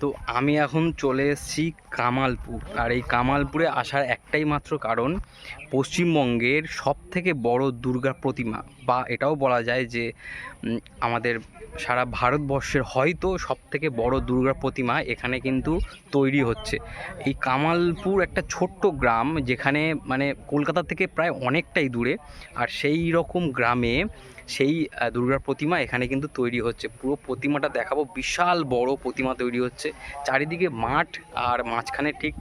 তো আমি এখন চলে এসেছি কামালপুর। আর এই কামালপুরে আসার একটাই মাত্র কারণ, পশ্চিমবঙ্গের সব থেকে বড় দুর্গা প্রতিমা, বা এটাও বলা যায় যে আমাদের সারা ভারতবর্ষের হয়তো সব থেকে বড় দুর্গা প্রতিমা এখানে কিন্তু তৈরি হচ্ছে। এই কামালপুর একটা ছোট্ট গ্রাম যেখানে মানে কলকাতা থেকে প্রায় অনেকটাই দূরে, আর সেই রকম গ্রামে সেই দুর্গার প্রতিমা এখানে কিন্তু তৈরি হচ্ছে। পুরো প্রতিমাটা দেখাবো, বিশাল বড় প্রতিমা তৈরি হচ্ছে। চারিদিকে মাঠ আর মাঝখানে ঠিক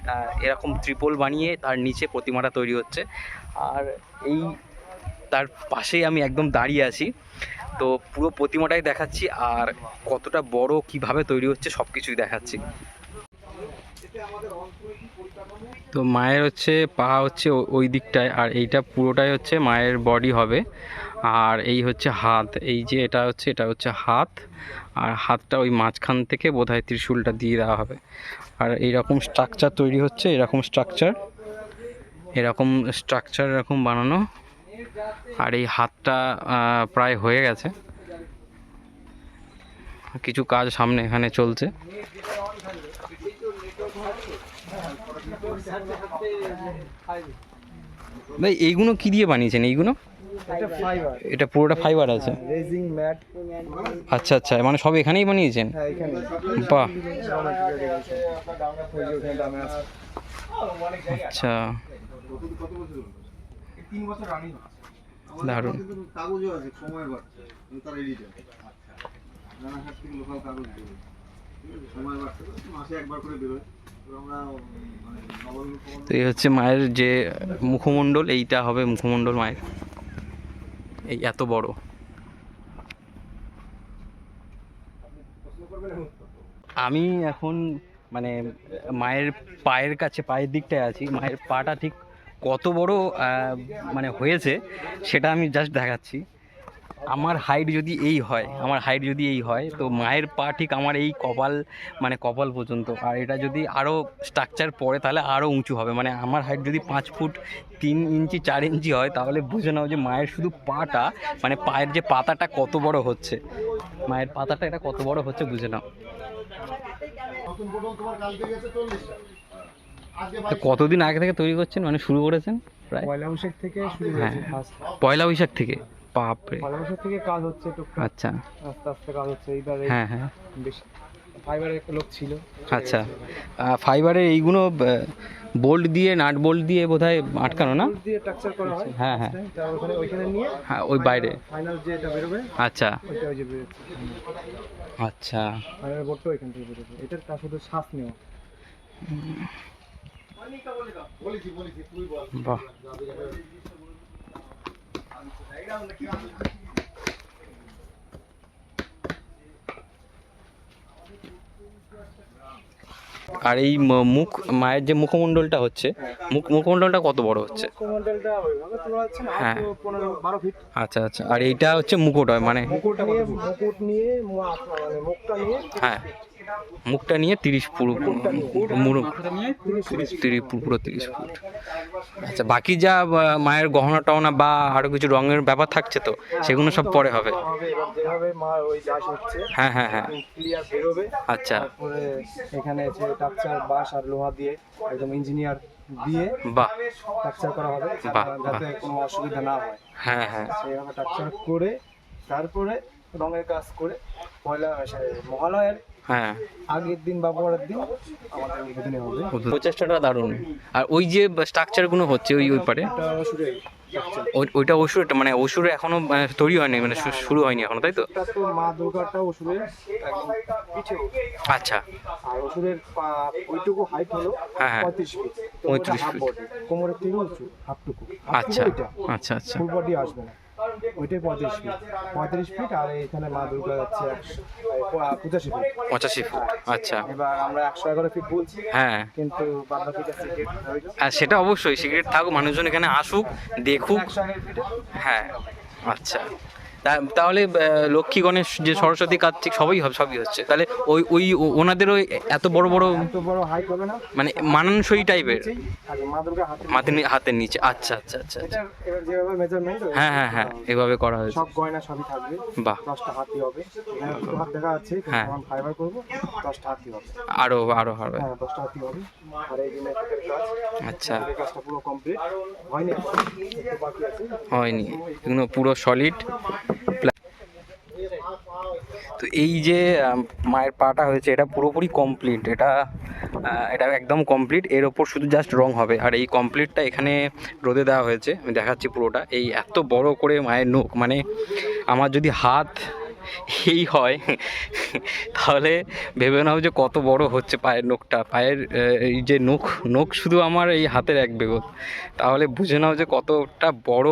এরকম ত্রিপল বানিয়ে তার নিচে প্রতিমাটা তৈরি হচ্ছে। আর এই, তার পাশেই আমি একদম দাঁড়িয়ে আছি। তো পুরো প্রতিমাটাই দেখাচ্ছি আর কতটা বড়, কীভাবে তৈরি হচ্ছে সব কিছুই দেখাচ্ছি। তো মায়ের হচ্ছে, পা হচ্ছে ওই দিকটায় আর এইটা পুরোটাই হচ্ছে মায়ের বডি হবে। আর এই হচ্ছে হাত, এই যে এটা হচ্ছে এটা হচ্ছে হাত। আর হাতটা ওই মাঝখান থেকে বোধহয় ত্রিশূলটা দিয়ে দেওয়া হবে। আর এইরকম স্ট্রাকচার তৈরি হচ্ছে, এরকম স্ট্রাকচার এরকম স্ট্রাকচার এরকম বানানো। আর এই হাতটা প্রায় হয়ে গেছে। কিছু কাজ সামনে এখানে চলছে। ভাই, এইগুলো কি দিয়ে বানিয়েছেন? এইগুলো? এটা পুরোটা ফাইবার আছে? আচ্ছা আচ্ছা মানে সব এখানেই বানিয়েছেন? হ্যাঁ বাহ। আচ্ছা। দারুণ। মানে তো এই হচ্ছে মায়ের যে মুখমণ্ডল এইটা হবে মুখমণ্ডল মায়ের। এই এত বড়। আমি এখন মানে মায়ের পায়ের কাছে, পায়ের দিকটায় আছি। মায়ের পাটা ঠিক কত বড় মানে হয়েছে, সেটা আমি জাস্ট দেখাচ্ছি। আমার হাইট যদি এই হয় আমার হাইট যদি এই হয় তো মায়ের পা ঠিক আমার এই কপাল মানে কপাল পর্যন্ত। আর এটা যদি আরও স্ট্রাকচার পড়ে তাহলে আরও উঁচু হবে। মানে আমার হাইট যদি পাঁচ ফুট তিন ইঞ্চি চার ইঞ্চি হয় তাহলে বুঝে নাও যে মায়ের শুধু পাটা মানে পায়ের যে পাতাটা কত বড় হচ্ছে। মায়ের পাতাটা এটা কত বড় হচ্ছে বুঝে নাও। কতদিন আগে থেকে তৈরি করছেন? মানে শুরু করেছেন? প্রায়? পয়লা বৈশাখ থেকে শুরু হ্যাঁ। পয়লা বৈশাখ থেকে? বাপরে। বৈশাখ থেকে কাজ হচ্ছে টুকটাক। আচ্ছা। আস্তে আস্তে কাজ হচ্ছে এইবার হ্যাঁ হ্যাঁ। বেশ ফাইবারের একটা লোক ছিল আচ্ছা। ফাইবারের এইগুলো বোল্ট দিয়ে নাট বোল্ট দিয়ে বোধহয় আটকানো না? দিয়ে টাকচার করা হয়। হ্যাঁ, হ্যাঁ। তার ওখানে ওইখানে নিয়ে হ্যাঁ ওই বাইরে। ফাইনাল যে এটা বেরোবে আচ্ছা। ওইটা ওই যে বেরোচ্ছে। আচ্ছা। ফাইনাল বোর্ডটা ওইখান থেকে বেরোবে। এটার কাজ শুধু শ্বাস নেওয়া। বলেছি বলেছি তুই বল। বাহ। আর এই মুখ মায়ের যে মুখমণ্ডলটা হচ্ছে মুখ মুখমণ্ডলটা কত বড় হচ্ছে? হ্যাঁ। আচ্ছা আচ্ছা। আর এইটা হচ্ছে মুকুট হয় মানে মুকুট নিয়ে মুকুট নিয়ে মানে মুখটা নিয়ে হ্যাঁ। মুখটা নিয়ে তিরিশ পুরো তিরিশ পুরো তিরিশ ফুট। আচ্ছা বাকি যা মায়ের গহনা টহনা বা আরও কিছু রঙের ব্যাপার থাকছে তো সেগুলো সব পরে হবে। হ্যাঁ হ্যাঁ হ্যাঁ। আচ্ছা। তারপরে এখানে টাকচার বাঁশ আর লোহা দিয়ে একদম ইঞ্জিনিয়ার দিয়ে বাহ। টাকচার করা হবে যাতে কোনো অসুবিধা না হয়। হ্যাঁ হ্যাঁ। সেইভাবে টাকচার করে তারপরে রঙের কাজ করে পয়লা মহালয়ের হ্যাঁ। আগের দিন বা পরের দিন আমাদের উদ্বোধনী হবে প্রচেষ্টাটা দারুণ। আর ওই যে স্ট্রাকচারগুলো হচ্ছে ওই ওই পারে? ওইটা অসুর মানে অসুর এখনও তৈরি হয়নি মানে শুরু হয়নি এখনও তাই তো? মা দুর্গাটা ওষুধের আচ্ছা। আর ওষুধের ওইটুকু হাইট হলো হ্যাঁ, হ্যাঁ। পঁয়ত্রিশ ফিট 35 হাফ কোমরের থেকে উঁচু হাফটুকু আচ্ছা আচ্ছা আচ্ছা। ফুল বডি আসবে না। ওইটাই পঁয়ত্রিশ ফিট পঁয়ত্রিশ ফিট আর এখানে মা দুর্গা যাচ্ছে পঁচাশি ফিট পঁচাশি ফুট আচ্ছা। এবার আমরা একশো এগারো ফিট বলছি হ্যাঁ। কিন্তু আর সেটা অবশ্যই সিগারেট থাকুক মানুষজন এখানে আসুক দেখুক। হ্যাঁ আচ্ছা। তাহলে লক্ষ্মী গণেশ যে সরস্বতী কার্তিক সবই হবে সবই হচ্ছে। তাহলে ওই ওই ও- ওনাদের ওই এত বড় বড় বড় হাইট হবে না মানে মানানসই টাইপের? হাতে হাতের নিচে। আচ্ছা আচ্ছা আচ্ছা আচ্ছা। যেভাবে মেজারমেন্ট হ্যাঁ হ্যাঁ হ্যাঁ এভাবে করা হয়েছে। সব গয়না সবই থাকবে। বাহ। দশটা হাতি হবে। এখানে হাত দেখা যাচ্ছে। হ্যাঁ। ফাইবার করব। দশটা হাতি হবে। আরও আরও হবে। হ্যাঁ দশটা হাতি হবে। আর এই কাজ। আচ্ছা। কাজটা পুরো কমপ্লিট হয়নি? হয়নি। পুরো সলিড তো এই যে মায়ের পাটা হয়েছে, এটা পুরোপুরি কমপ্লিট এটা এটা একদম কমপ্লিট এর ওপর শুধু জাস্ট রং হবে। আর এই কমপ্লিটটা এখানে রোদে দেওয়া হয়েছে, আমি দেখাচ্ছি পুরোটা। এই এত বড় করে মায়ের নখ মানে আমার যদি হাত এই হয়, তাহলে ভেবে নাও যে কত বড় হচ্ছে পায়ের নখটা। পায়ের এই যে নখ নখ শুধু আমার এই হাতের এক বেগত। তাহলে বুঝে নাও যে কতটা বড়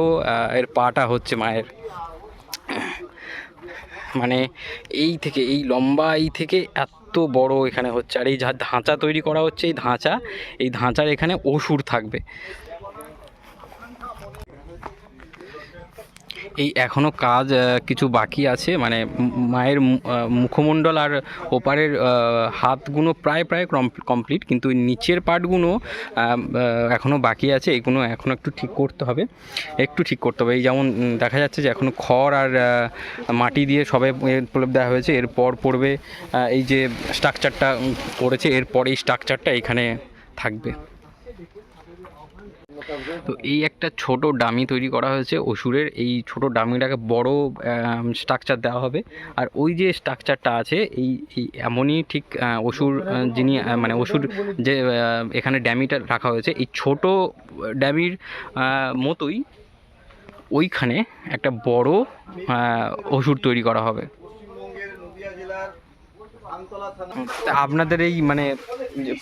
এর পাটা হচ্ছে মায়ের। মানে এই থেকে, এই লম্বা এই থেকে এত বড় এখানে হচ্ছে। আর এই যা ধাঁচা তৈরি করা হচ্ছে, এই ধাঁচা, এই ধাঁচার এখানে অসুর থাকবে। এই এখনও কাজ কিছু বাকি আছে? মানে মায়ের মুখমণ্ডল আর ওপারের হাতগুলো প্রায় প্রায় কমপ্লিট কিন্তু নিচের পার্টগুলো আহ, বাকি আছে। এগুলো এখনও একটু ঠিক করতে হবে। একটু ঠিক করতে হবে। এই যেমন দেখা যাচ্ছে যে এখনও খড় আর মাটি দিয়ে সবে প্রলেপ দেওয়া হয়েছে। এরপর পড়বে এই যে স্ট্রাকচারটা করেছে। এরপর এই স্ট্রাকচারটা এখানে থাকবে। তো এই একটা ছোট ডামি তৈরি করা হয়েছে অসুরের। এই ছোট ডামিটাকে বড় স্ট্রাকচার দেওয়া হবে। আর ওই যে স্ট্রাকচারটা আছে, এই এমনই ঠিক অসুর যিনি মানে অসুর যে এখানে ড্যামিটা রাখা হয়েছে, এই ছোট ড্যামির মতোই ওইখানে একটা বড় অসুর তৈরি করা হবে পশ্চিমবঙ্গের নদিয়া জেলার আমতলা থানা তা আপনাদের এই মানে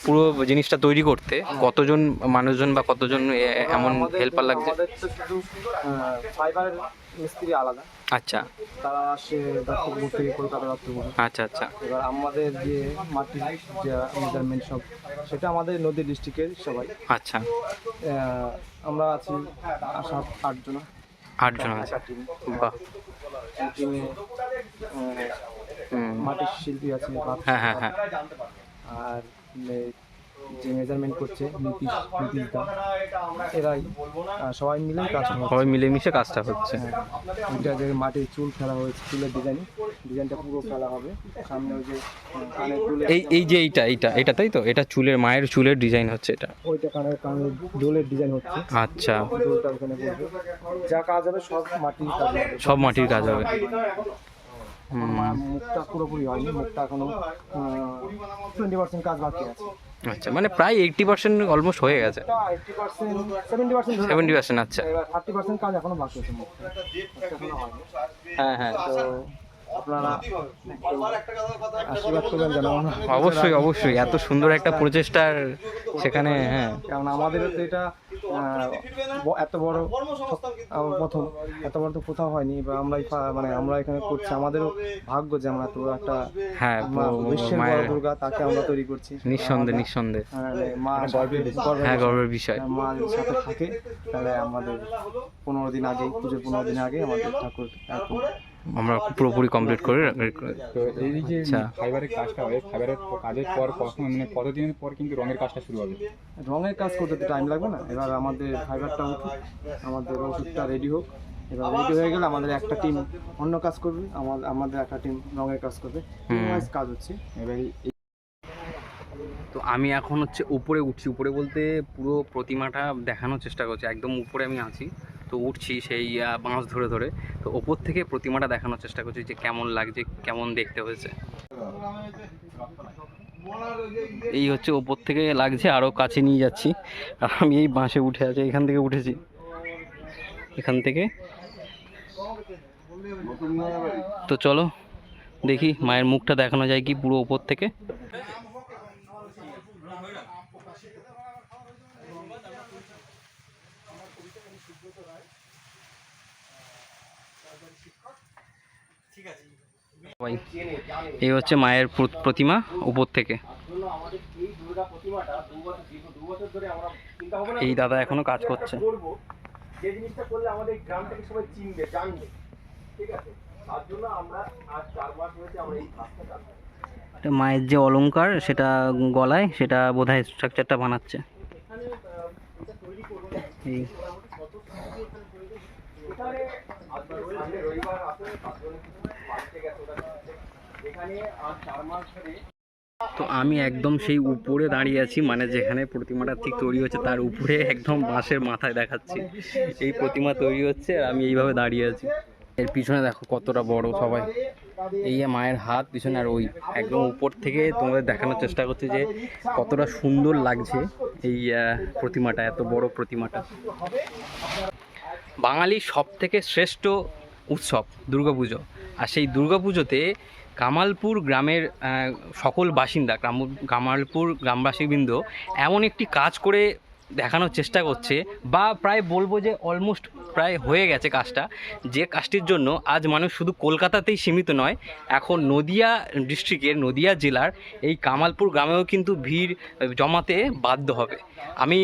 পুরো জিনিসটা তৈরি করতে কতজন মানুষজন বা কতজন এমন হেল্পার লাগছে? মিস্ত্রি আলাদা। আচ্ছা। তারা আসে দত্তপুর থেকে কলকাতা দত্তপুর আচ্ছা আচ্ছা। এবার আমাদের যে মাটির যে মেজারমেন্ট সব সেটা আমাদের নদী ডিস্ট্রিক্টের সবাই। আচ্ছা। আমরা আছি সাত আটজন। আটজন আছে। বাহ। টিমে মাটির শিল্পী আছে হ্যাঁ হ্যাঁ হ্যাঁ। আর যে মেজারমেন্ট করছে নীতিশ নীতিশ দা এরাই সবাই মিলে কাজটা হচ্ছে। সবাই মিলেমিশে কাজটা হচ্ছে। হ্যাঁ, ওইটা যে মাটির চুল ফেলা হয়েছে চুলের ডিজাইন ডিজাইনটা পুরো ফেলা হবে। সামনে ওই যে এই এই যে এইটা এইটা এটা তাই তো? এটা চুলের মায়ের চুলের ডিজাইন হচ্ছে এটা। ওইটা কানের কানের দোলের ডিজাইন হচ্ছে। আচ্ছা। দোলটা ওখানে যা কাজ হবে সব মাটির কাজ হবে। সব মাটির কাজ হবে। হুম, মুখটা পুরোপুরি হয়নি মুখটা এখনও টোয়েন্টি পার্সেন্ট কাজ বাকি আছে। আচ্ছা মানে প্রায় এইটটি পার্সেন্ট অলমোস্ট হয়ে গেছে। সেভেন্টি পার্সেন্ট আচ্ছা। থার্টি পার্সেন্ট কাজ এখনও বাকি আছে হয়নি। হ্যাঁ হ্যাঁ তো আপনারা আশীর্বাদ করবেন যেন অবশ্যই অবশ্যই। এত সুন্দর একটা প্রচেষ্টার সেখানে হ্যাঁ। কারণ আমাদের তো এটা এত বড় প্রথম এত বড় তো কোথাও হয়নি বা আমরাই মানে আমরা এখানে করছি। আমাদেরও ভাগ্য যে আমরা এত একটা হ্যাঁ মা বিশ্বের বড় দুর্গা তাকে আমরা তৈরি করছি। নিঃসন্দেহে নিঃসন্দেহে। হ্যাঁ, মা গর্বের হ্যাঁ গর্বের বিষয়। মা সাথে থাকে তাহলে আমাদের পনেরো দিন আগে পুজোর পনেরো দিন আগে আমাদের ঠাকুর আমরা পুরোপুরি কমপ্লিট করে তো এই যে আচ্ছা। ফাইবারের কাজটা হবে ফাইবারের কাজের পর কখন মানে কতদিনের পর কিন্তু রঙের কাজটা শুরু হবে? রঙের কাজ করতে তো টাইম লাগবে না। এবার আমাদের ফাইবারটা উঠুক আমাদের ওষুধটা রেডি হোক। এবার রেডি হয়ে গেলে আমাদের একটা টিম অন্য কাজ করবে আমাদের আমাদের একটা টিম রঙের কাজ করবে। কাজ হচ্ছে। এবার তো আমি এখন হচ্ছে উপরে উঠছি। উপরে বলতে পুরো প্রতিমাটা দেখানোর চেষ্টা করছি। একদম উপরে আমি আছি। তো উঠছি সেই বাঁশ ধরে ধরে। তো ওপর থেকে প্রতিমাটা দেখানোর চেষ্টা করছি যে কেমন লাগছে, কেমন দেখতে হয়েছে। এই হচ্ছে ওপর থেকে লাগছে আরও কাছে নিয়ে যাচ্ছি। আর আমি এই বাঁশে উঠে আছি, এখান থেকে উঠেছি। এখান থেকে। তো চলো, দেখি মায়ের মুখটা দেখানো যায় কি পুরো ওপর থেকে। এই হচ্ছে মায়ের প্রতিমা উপর থেকে। এই দাদা এখনও কাজ করছে। করব যে জিনিসটা করলে আমাদের গ্রাম থেকে সবাই চিনবে জানবে। এটা মায়ের যে অলংকার সেটা গলায় সেটা বোধহয় স্ট্রাকচারটা বানাচ্ছে। এই। তো আমি একদম সেই উপরে দাঁড়িয়ে আছি মানে যেখানে প্রতিমাটা ঠিক তৈরি হচ্ছে তার উপরে একদম বাঁশের মাথায় দেখাচ্ছি। এই প্রতিমা তৈরি হচ্ছে আর আমি এইভাবে দাঁড়িয়ে আছি। এর পিছনে দেখো কতটা বড় সবাই। এই মায়ের হাত, পিছনে আর ওই একদম উপর থেকে তোমাদের দেখানোর চেষ্টা করছি যে কতটা সুন্দর লাগছে এই প্রতিমাটা, এত বড় প্রতিমাটা। বাঙালির সব থেকে শ্রেষ্ঠ উৎসব দুর্গাপুজো। আর সেই দুর্গাপুজোতে কামালপুর গ্রামের সকল বাসিন্দা কাম- কামালপুর গ্রামবাসীবৃন্দ এমন একটি কাজ করে দেখানোর চেষ্টা করছে বা প্রায় বলব যে অলমোস্ট প্রায় হয়ে গেছে কাজটা। যে কাজটির জন্য আজ মানুষ শুধু কলকাতাতেই সীমিত নয়, এখন নদিয়া ডিস্ট্রিক্টের নদিয়া জেলার এই কামালপুর গ্রামেও কিন্তু ভিড় জমাতে বাধ্য হবে। আমি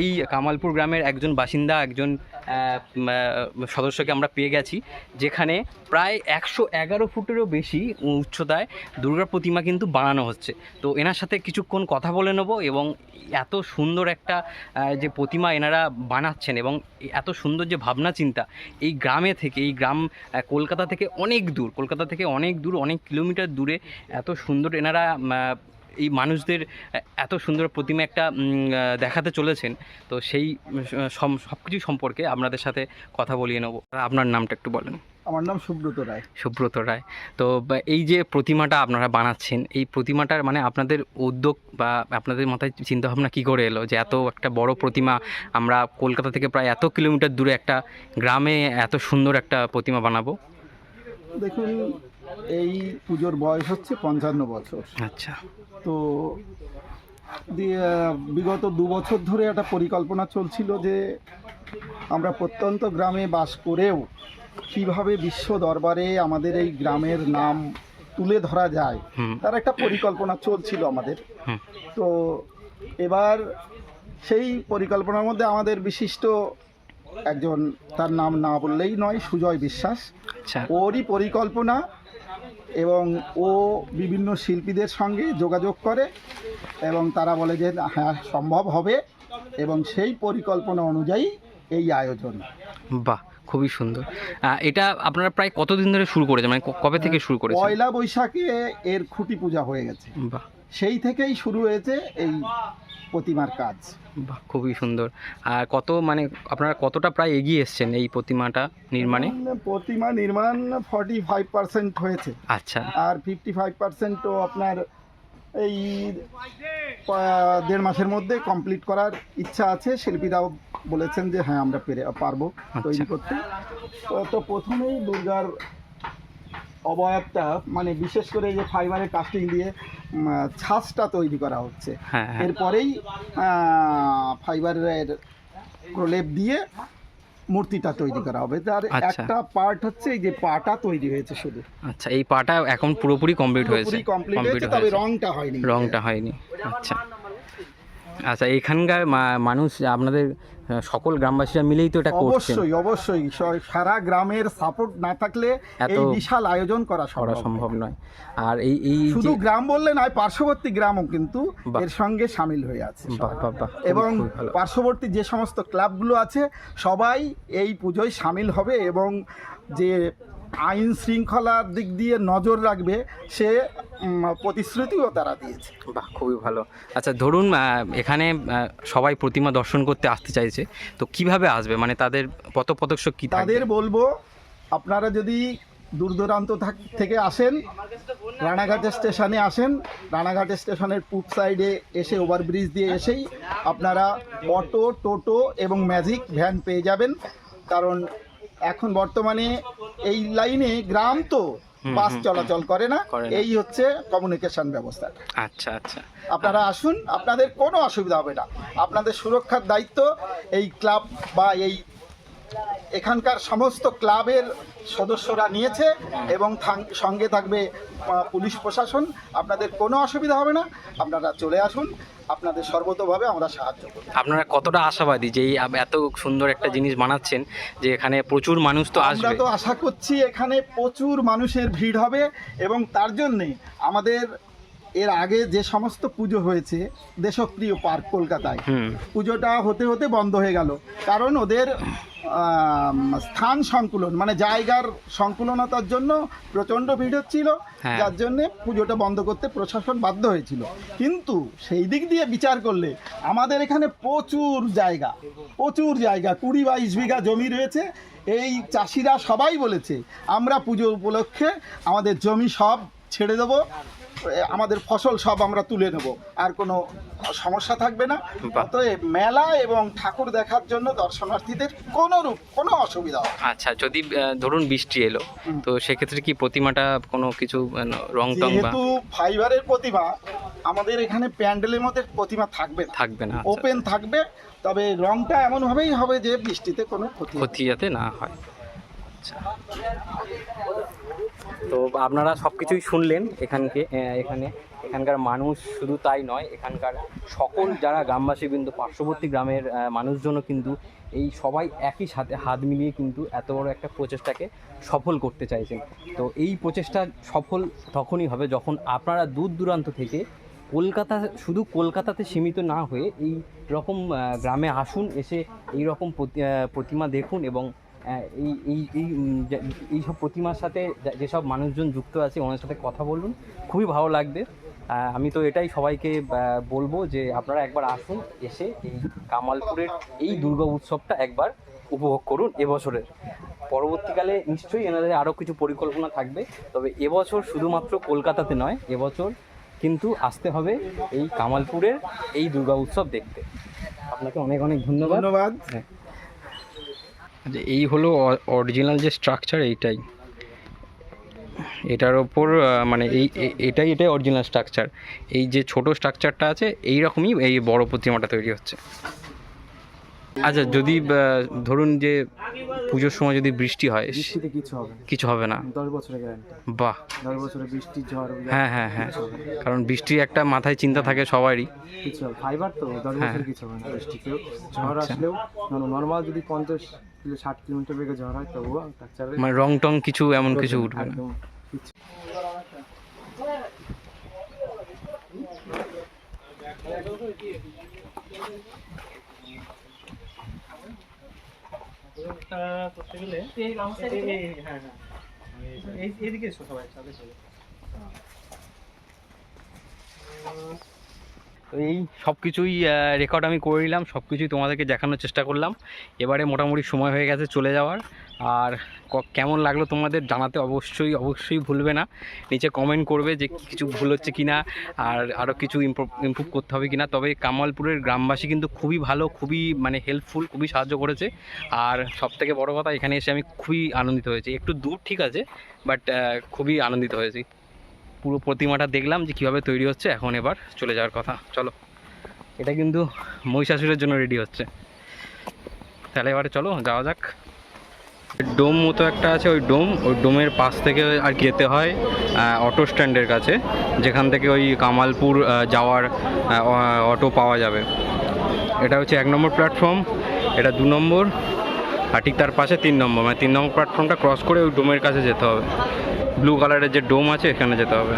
এই কামালপুর গ্রামের একজন বাসিন্দা, একজন সদস্যকে আমরা পেয়ে গেছি, যেখানে প্রায় একশো এগারো ফুটেরও বেশি উচ্চতায় দুর্গা প্রতিমা কিন্তু বানানো হচ্ছে। তো এনার সাথে কিছুক্ষণ কথা বলে নেব এবং এত সুন্দর একটা যে প্রতিমা এনারা বানাচ্ছেন এবং এত সুন্দর যে ভাবনা চিন্তা এই গ্রামে থেকে, এই গ্রাম কলকাতা থেকে অনেক দূর, কলকাতা থেকে অনেক দূর, অনেক কিলোমিটার দূরে এত সুন্দর এনারা এই মানুষদের এত সুন্দর প্রতিমা একটা দেখাতে চলেছেন। তো সেই সব কিছু সম্পর্কে আপনাদের সাথে কথা বলিয়ে নেব। আপনার নামটা একটু বলেন। আমার নাম সুব্রত রায়। সুব্রত রায়। তো এই যে প্রতিমাটা আপনারা বানাচ্ছেন এই প্রতিমাটার মানে আপনাদের উদ্যোগ বা আপনাদের মাথায় চিন্তাভাবনা কী করে এলো? যে এত একটা বড় প্রতিমা আমরা কলকাতা থেকে প্রায় এত কিলোমিটার দূরে একটা গ্রামে এত সুন্দর একটা প্রতিমা বানাবো? দেখুন এই পুজোর বয়স হচ্ছে পঞ্চান্ন বছর। আচ্ছা। তো দিয়ে বিগত দু বছর ধরে একটা পরিকল্পনা চলছিল যে আমরা প্রত্যন্ত গ্রামে বাস করেও কীভাবে বিশ্ব দরবারে আমাদের এই গ্রামের নাম তুলে ধরা যায় তার একটা পরিকল্পনা চলছিল আমাদের। তো এবার সেই পরিকল্পনার মধ্যে আমাদের বিশিষ্ট একজন তার নাম না বললেই নয় সুজয় বিশ্বাস। আচ্ছা। ওরই পরিকল্পনা এবং ও বিভিন্ন শিল্পীদের সঙ্গে যোগাযোগ করে এবং তারা বলে যে হ্যাঁ সম্ভব হবে। এবং সেই পরিকল্পনা অনুযায়ী এই আয়োজন। বাহ খুবই সুন্দর। এটা আপনারা প্রায় কতদিন ধরে শুরু করেছেন? মানে কবে থেকে শুরু করেছেন? পয়লা বৈশাখে এর খুঁটি পূজা হয়ে গেছে। বাহ। সেই থেকেই শুরু হয়েছে এই প্রতিমার কাজ। বাহ খুবই সুন্দর। আর কত মানে আপনারা কতটা প্রায় এগিয়ে এসছেন এই প্রতিমাটা নির্মাণে? প্রতিমা নির্মাণ ফর্টি ফাইভ পার্সেন্ট হয়েছে। আচ্ছা। আর ফিফটি ফাইভ পার্সেন্ট তো আপনার এই দেড় মাসের মধ্যে কমপ্লিট করার ইচ্ছা আছে। শিল্পীরাও বলেছেন যে হ্যাঁ আমরা পেরে পারব তৈরি আচ্ছা। করতে। তো প্রথমেই দুর্গার অবয়বটা মানে বিশেষ করে যে ফাইবারের কাস্টিং দিয়ে ছাঁচটা তৈরি করা হচ্ছে। হ্যাঁ হ্যাঁ। এরপরেই ফাইবারের প্রলেপ দিয়ে মূর্তিটা তৈরি করা হবে। তার আচ্ছা। একটা পার্ট হচ্ছে এই যে পাটা তৈরি হয়েছে শুধু। আচ্ছা এই পাটা এখন পুরোপুরি কমপ্লিট হয়েছে। কমপ্লিট হয়েছে তবে রংটা হয়নি। রংটা হয়নি। আচ্ছা। আচ্ছা এখানকার মানুষ আপনাদের সকল গ্রামবাসীরা মিলেই তো এটা করছেন। অবশ্যই অবশ্যই। সারা গ্রামের সাপোর্ট না থাকলে এই বিশাল আয়োজন করা করা সম্ভব নয়। আর এই এই শুধু গ্রাম বললে নয় পার্শ্ববর্তী গ্রামও কিন্তু এর সঙ্গে সামিল হয়ে আছে এবং পার্শ্ববর্তী যে সমস্ত ক্লাবগুলো আছে সবাই এই পুজোয় সামিল হবে এবং যে আইন শৃঙ্খলার দিক দিয়ে নজর রাখবে সে প্রতিশ্রুতিও তারা দিয়েছে। বাহ খুবই ভালো। আচ্ছা ধরুন এখানে সবাই প্রতিমা দর্শন করতে আসতে চাইছে তো কীভাবে আসবে? মানে তাদের পথ পদক্ষেপ কি তাদের বলব আপনারা যদি দূর দূরান্ত থাক- থেকে আসেন রানাঘাট স্টেশনে আসেন রানাঘাট স্টেশনের পূব সাইডে এসে ওভারব্রিজ দিয়ে এসেই আপনারা অটো টোটো এবং ম্যাজিক ভ্যান পেয়ে যাবেন। কারণ এখন বর্তমানে এই লাইনে গ্রাম তো বাস চলাচল করে না। এই হচ্ছে কমিউনিকেশন ব্যবস্থা। আচ্ছা আচ্ছা। আপনারা আসুন আপনাদের কোনো অসুবিধা হবে না। আপনাদের সুরক্ষার দায়িত্ব এই ক্লাব বা এই এখানকার সমস্ত ক্লাবের সদস্যরা নিয়েছে এবং সঙ্গে থাকবে পুলিশ প্রশাসন। আপনাদের কোনো অসুবিধা হবে না। আপনারা চলে আসুন। আপনাদের সর্বতভাবে আমরা সাহায্য করব। আপনারা কতটা আশাবাদী যে এই এত সুন্দর একটা জিনিস বানাচ্ছেন যে এখানে প্রচুর মানুষ তো আসবে আমরা আসবে? তো আশা করছি এখানে প্রচুর মানুষের ভিড় হবে এবং তার জন্যে আমাদের এর আগে যে সমস্ত পুজো হয়েছে দেশপ্রিয় পার্ক কলকাতায় পুজোটা হতে হতে বন্ধ হয়ে গেল। কারণ ওদের স্থান সংকুলন মানে জায়গার সংকুলনতার জন্য প্রচণ্ড ভিড় হচ্ছিল হ্যাঁ। যার জন্য পুজোটা বন্ধ করতে প্রশাসন বাধ্য হয়েছিল। কিন্তু সেই দিক দিয়ে বিচার করলে আমাদের এখানে প্রচুর জায়গা প্রচুর জায়গা কুড়ি বাইশ বিঘা জমি রয়েছে। এই চাষিরা সবাই বলেছে আমরা পুজো উপলক্ষে আমাদের জমি সব ছেড়ে দেবো। আমাদের ফসল সব আমরা তুলে নেব। আর কোনো সমস্যা থাকবে না। অতএব মেলা এবং ঠাকুর দেখার জন্য দর্শনার্থীদের কোনো রূপ কোনো অসুবিধা হবে আচ্ছা যদি ধরুন বৃষ্টি এলো তো সেক্ষেত্রে কি প্রতিমাটা কোনো কিছু রং টং যেহেতু ফাইবারের প্রতিমা আমাদের এখানে প্যান্ডেলের মধ্যে প্রতিমা থাকবে থাকবে না আচ্ছা, ওপেন থাকবে তবে রংটা এমনভাবেই হবে যে বৃষ্টিতে কোনো ক্ষতি ক্ষতি যাতে না হয়। আচ্ছা। তো আপনারা সব কিছুই শুনলেন এখানকে এখানে। এখানকার মানুষ শুধু তাই নয়, এখানকার সকল যারা গ্রামবাসী কিন্তু পার্শ্ববর্তী গ্রামের মানুষজনও কিন্তু এই সবাই একই সাথে হাত মিলিয়ে কিন্তু এত বড় একটা প্রচেষ্টাকে সফল করতে চাইছেন। তো এই প্রচেষ্টা সফল তখনই হবে যখন আপনারা দূর দূরান্ত থেকে কলকাতা, শুধু কলকাতাতে সীমিত না হয়ে এই রকম গ্রামে আসুন, এসে এই রকম প্রতি- প্রতিমা দেখুন এবং এই এই এই এই সব প্রতিমার সাথে যে- যেসব মানুষজন যুক্ত আছে ওনার সাথে কথা বলুন। খুবই ভালো লাগবে। আমি তো এটাই সবাইকে বলব যে আপনারা একবার আসুন এসে এই কামালপুরের এই দুর্গা উৎসবটা একবার উপভোগ করুন এবছরের। পরবর্তীকালে নিশ্চয়ই এনাদের আরও কিছু পরিকল্পনা থাকবে তবে এবছর শুধুমাত্র কলকাতাতে নয় এবছর কিন্তু আসতে হবে এই কামালপুরের এই দুর্গা উৎসব দেখতে। আপনাকে অনেক অনেক ধন্যবাদ। ধন্যবাদ। যে এই হলো অরিজিনাল যে স্ট্রাকচার এইটাই। এটার ওপর মানে এই এটাই এটাই অরিজিনাল স্ট্রাকচার এই যে ছোট স্ট্রাকচারটা আছে এই রকমই এই বড় প্রতিমাটা তৈরি হচ্ছে। আচ্ছা যদি ধরুন যে পুজোর সময় যদি বৃষ্টি হয় বৃষ্টিতে কিছু হবে না। কিছু হবে না। দশ বছরের গ্যারান্টি বাহ। দশ বছরে বৃষ্টি ঝড় হ্যাঁ হ্যাঁ হ্যাঁ। কারণ বৃষ্টির একটা মাথায় চিন্তা থাকে সবারই। কিছু ফাইবার তো দশ হ্যাঁ। বছরে কিছু হবে না বৃষ্টিতেও। ঝড় আচ্ছা। আসলেও নর্মাল যদি পঞ্চাশ কিলো ষাট কিলোমিটার বেগে ঝড় হয় তবুও স্ট্রাকচারে মানে রং টং কিছু এমন কিছু উঠবে না। হ্যাঁ হ্যাঁ। এই এদিকে এসো সবাই সাথে চলো। তো এই সব কিছুই রেকর্ড আমি করে নিলাম, সব কিছুই তোমাদেরকে দেখানোর চেষ্টা করলাম। এবারে মোটামুটি সময় হয়ে গেছে চলে যাওয়ার। আর কেমন লাগল তোমাদের জানাতে অবশ্যই অবশ্যই ভুলবে না। নিচে কমেন্ট করবে যে কিছু ভুল হচ্ছে কি না আর আরও কিছু ইম্প্রুভ করতে হবে কি না তবে কামালপুরের গ্রামবাসী কিন্তু খুবই ভালো, খুবই মানে হেল্পফুল খুবই সাহায্য করেছে। আর সব থেকে বড় কথা, এখানে এসে আমি খুবই আনন্দিত হয়েছি। একটু দূর ঠিক আছে বাট খুবই আনন্দিত হয়েছি। পুরো প্রতিমাটা দেখলাম যে কীভাবে তৈরি হচ্ছে, এখন এবার চলে যাওয়ার কথা। চলো। এটা কিন্তু মহিষাসুরের জন্য রেডি হচ্ছে। তাহলে এবারে চলো, যাওয়া যাক। ডোম মতো একটা আছে ওই ডোম। ওই ডোমের পাশ থেকে আর কি যেতে হয় অটো স্ট্যান্ডের কাছে। যেখান থেকে ওই কামালপুর যাওয়ার অটো পাওয়া যাবে। এটা হচ্ছে এক নম্বর প্ল্যাটফর্ম এটা দু নম্বর, আর ঠিক তার পাশে তিন নম্বর। মানে তিন নম্বর প্ল্যাটফর্মটা ক্রস করে ওই ডোমের কাছে যেতে হবে। ব্লু কালারের যে ডোম আছে, এখানে যেতে হবে।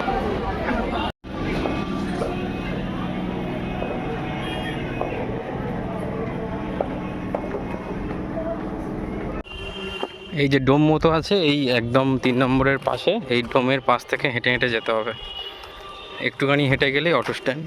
এই যে ডোম মতো আছে, এই একদম তিন নম্বরের পাশে, এই ডোমের পাশ থেকে হেঁটে হেঁটে যেতে হবে। একটুখানি হেঁটে গেলেই অটো স্ট্যান্ড।